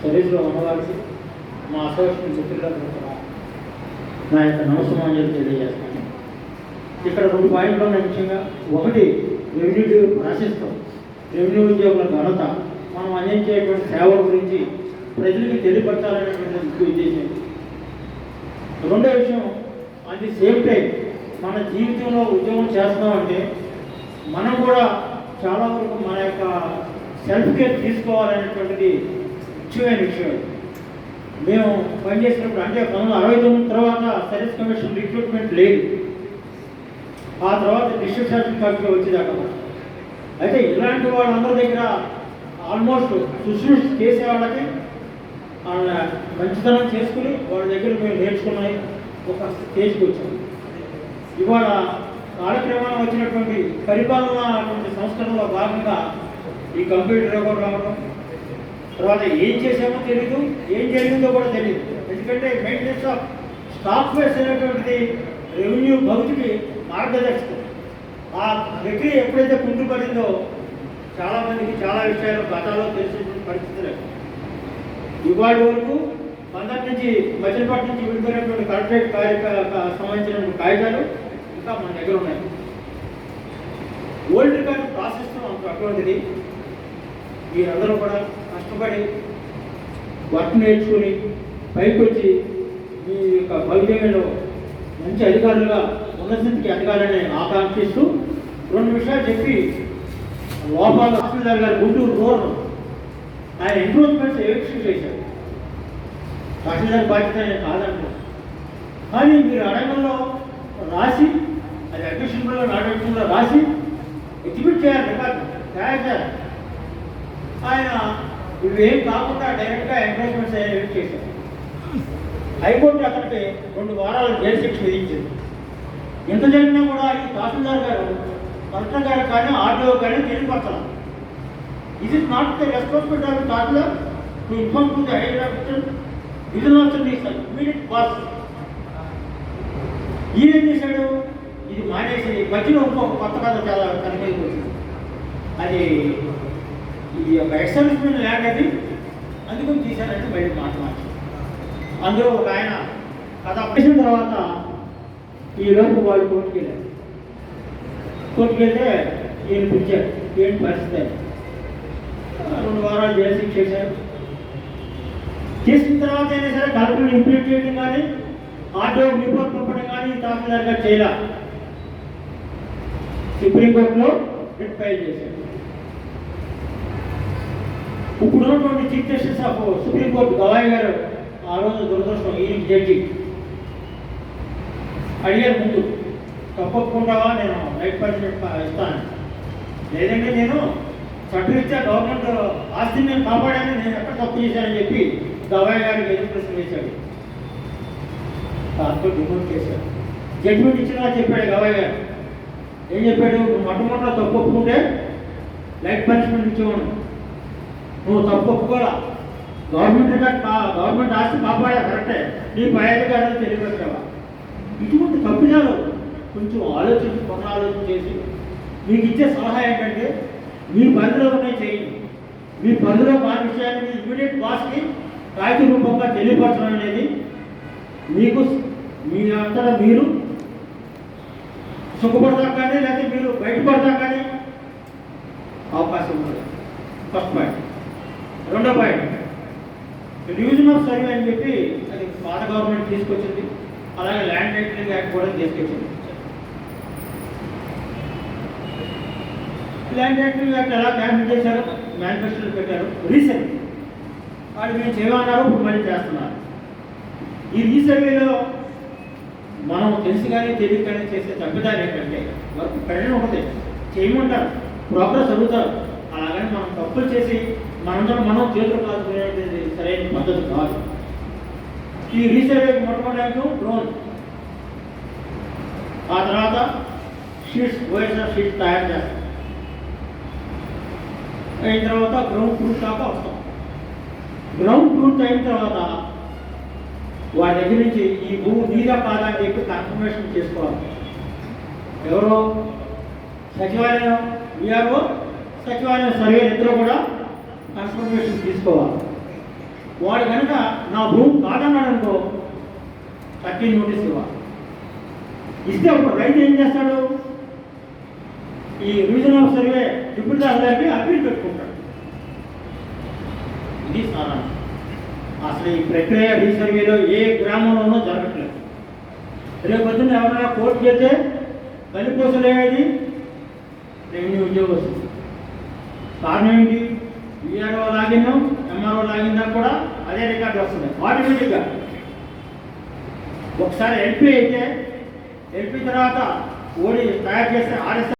సర్వీస్లో ఉన్నవారికి మా అసోసియేషన్ మిత్రులందరూ కూడా నా యొక్క నమస్కారం తెలియజేస్తాను ఇక్కడ రెండు పాయింట్లు ఉన్నాయి ముఖ్యంగా. ఒకటి రెవెన్యూ ప్రాసెస్తో రెవెన్యూ ఉద్యోగుల ఘనత. మనం అందించేటువంటి సేవల గురించి ప్రజలకు తెలియపరచాలనేటువంటి ముఖ్య ఉద్దేశం రెండో విషయం అది సేమ్ టైం మన జీవితంలో ఉద్యోగం చేస్తామంటే మనం కూడా చాలా వరకు మన యొక్క సెల్ఫ్ కేర్ తీసుకోవాలనేటువంటిది ముఖ్యమైన విషయం. మేము పనిచేసినప్పుడు అంటే పంతొమ్మిది అరవై తొమ్మిది తర్వాత సర్వీస్ కమిషన్ రిక్రూట్మెంట్ లేదు. ఆ తర్వాత డిస్ట్రిక్ట్ సర్వీస్ కమిషన్ వచ్చేదాకా అయితే ఇలాంటి వాళ్ళందరి దగ్గర ఆల్మోస్ట్ శుశ్రూష చేసే వాళ్ళకి వాళ్ళ మంచితనం చేసుకుని వాళ్ళ దగ్గర మేము నేర్చుకున్నాయి ఒక స్టేజ్కి వచ్చాం. ఇవాళ కాలక్రమంలో వచ్చినటువంటి పరిపాలన అటువంటి సంస్కరణలో భాగంగా ఈ కంప్యూటర్ రావడం తర్వాత ఏం చేసామో తెలియదు ఏం జరిగిందో కూడా తెలియదు ఎందుకంటే మెయింటెనెన్స్ ఆఫ్ సాఫ్ట్వేర్స్ అనేటువంటిది రెవెన్యూ భక్తికి మార్గదర్శకం. ఆ ప్రక్రియ ఎప్పుడైతే కుంటుపడిందో చాలామందికి చాలా విషయాలు గతాలో తెలిసినటువంటి పరిస్థితులు. ఇవాళ వరకు పంతొమ్మిది నుంచి మచిలీపట్నం నుంచి విడుదలైనటువంటి కలెక్టరేట్ కార్యక్రమ సంబంధించిన కాగితాలు ఇంకా మన దగ్గర ఉన్నాయి. ఓల్డ్ రికార్డు ప్రాసెస్ అటువంటిది మీరందరూ కూడా కష్టపడి వర్క్ నేర్చుకుని పైకి వచ్చి మీ యొక్క భవిష్యత్తులో మంచి అధికారులుగా ఉన్నత స్థితికి ఎదగాలని ఆకాంక్షిస్తూ రెండు విషయాలు చెప్పి లోపాల హాస్పిటల్ గారు గుంటూరు రోడ్ ఆయన ఇంప్రూవ్మెంట్స్ ఎవిక్షన్ చేశారు. తహసీల్దార్ బాధ్యత నేను కాదంటున్నాను కానీ మీరు అడగంలో రాసి అది అడ్మిషన్లో నాటకంలో రాసి ఎగ్జిబిట్ చేయాలి రికార్డు తయారు చేయాలి. ఆయన ఇవేం కాకుండా డైరెక్ట్గా ఎంకరేజ్మెంట్స్ ఎడిట్ చేశారు. హైకోర్టు అతనికి రెండు వారాలు జైలు శిక్ష విధించింది. ఎంత జరిగినా కూడా ఈ తహసీల్దార్ గారు కలెక్టర్ గారు కానీ ఆర్డీఓ కానీ తెలియపరచాలి it is not the responsibility of tahsildar to inform to the higher officer ఇది నాట్ ఇమీడియట్ బాస్ ఈయన ఏం చేశాడు? ఇది మానేసి మధ్యలో ఇంకొక కొత్త కథ చాలా కనిపించింది. అది ఇది ఒక ఎక్సర్విస్మెంట్ ల్యాండ్ అది అందుకని తీశారంటే బయట మాట్లాడి. అందులో ఒక ఆయన కథ అప్పేసిన తర్వాత ఈ వాళ్ళు కోర్టుకి వెళ్ళారు. కోర్టుకి వెళ్తే ఈయన పిలిచారు ఏంటి పరిస్థితి? రెండు వారాలు జైలు శిక్ష చేశారు. చేసిన తర్వాత అయినా సరే కలెక్టర్ ఇంప్లీట్ చేయడం కానీ ఆర్డీఓ రిపోర్ట్ పంపడం కానీ తహసీల్దార్ గారు చేయాల. సుప్రీంకోర్టులో రిట్ ఫైల్ చేశారు. ఇప్పుడు ఉన్నటువంటి chief justice of Supreme Court Gavai garu ఆ రోజు దురదృష్టం ఈ జడ్జి అడిగారు ముందు తప్పకుండావా నేను రైట్ పర్సెంట్ ఇస్తాను. లేదంటే నేను చట్టరీత్యా గవర్నమెంట్ ఆస్తిని నేను కాపాడాను నేను ఎక్కడ తప్పు చేశానని చెప్పి గవాయి గారికి ఎదురు ప్రశ్న వేశాడు. దాంతో డిమోట్ చేశాడు జడ్జిమెంట్ ఇచ్చినా చెప్పాడు గవాయి గారు. ఏం చెప్పాడు? మొట్టమొదట తప్పు ఒప్పుకుంటే లైఫ్ పనిష్మెంట్ ఇచ్చేవాడు నువ్వు తప్పు ఒప్పుకోరా గవర్నమెంట్ గవర్నమెంట్ ఆస్తి కాపాడా కరెక్టే నీ పై అధికారులు తెలియపెట్టావా ఇటువంటి తప్పిదాలు కొంచెం ఆలోచించి పునరాలోచన చేసి మీకు ఇచ్చే సలహా ఏంటంటే మీ పరిధిలో ఉన్నాయి చేయండి మీ పరిధిలో మా విషయాన్ని ఇమీడియట్ బాస్కి కాగిత రూపంగా తెలియపరచడం అనేది మీకు మీ అంతటా మీరు సుఖపడతా కానీ లేకపోతే మీరు బయటపడతా కానీ అవకాశం ఉండదు. ఫస్ట్ పాయింట్ రెండో పాయింట్. డివిజన్ ఆఫ్ సర్వే అని చెప్పి అది పాత గవర్నమెంట్ తీసుకొచ్చింది. అలాగే ల్యాండ్ టైటిలింగ్ యాక్ట్ కూడా తీసుకొచ్చింది. ల్యాండ్ టైటిలింగ్ యాక్ట్ ఎలా క్యాన్సిల్ చేశారు మేనిఫెస్టోలు పెట్టారు. రీసెంట్ వాళ్ళు మేము చేయమన్నారు ఇప్పుడు మళ్ళీ చేస్తున్నారు. ఈ రీసర్వేలో మనం తెలిసి కానీ తెలియదు కానీ చేసే తప్పిదాలు ఏంటంటే వర్క్ ప్రెజర్ ఉంటుంది చేయమంటారు ప్రోగ్రెస్ అడుగుతారు. అలాగని మనం తప్పులు చేసి మనందరం మనం చేతులు కాల్చుకునేది సరైన పద్ధతి కాదు ఈ రీసర్వే మొట్టమొదటి డ్రోన్. ఆ తర్వాత షీట్స్ ఓఎస్ఆర్ షీట్స్ తయారు చేస్తాం అయిన తర్వాత గ్రౌండ్ ట్రూత్ దాకా వస్తాం. గ్రౌండ్ ట్రూత్ అయిన తర్వాత వాడి దగ్గర నుంచి ఈ భూమి నీదా కాదా అని చెప్పి కన్ఫర్మేషన్ చేసుకోవాలి. ఎవరో సచివాలయం విఆర్ఓ సచివాలయం సర్వే ఇద్దరు కూడా కన్ఫర్మేషన్ తీసుకోవాలి. వాడు కనుక నా భూమి కాదన్నాడు అనుకో థర్టీన్ నోటీస్ ఇవ్వాలి ఇస్తే ఒక రైతు ఏం చేస్తాడు? ఈ రివిజన్ ఆఫ్ సర్వే డిప్యూటీ తహసీల్దార్కి అప్పీల్ పెట్టుకుంటాడు. ఇది సారాంశం అసలు ఈ ప్రక్రియ రీసర్వేలో ఏ గ్రామంలోనూ జరగట్లేదు. రేపు పొద్దున్న ఎవరైనా కోర్టు చేస్తే కలిపోసలేది రెవెన్యూ ఉద్యోగస్తులు. కారణం ఏంటి? విఆర్ఓ లాగిన్ ఎంఆర్ఓ లాగిన్ దాకా కూడా అదే రికార్డు వస్తుంది. ఆటోమేటిక్గా ఒకసారి ఎల్పి అయితే ఎల్పి తర్వాత ఓడి తయారు చేస్తే ఆర్ఎస్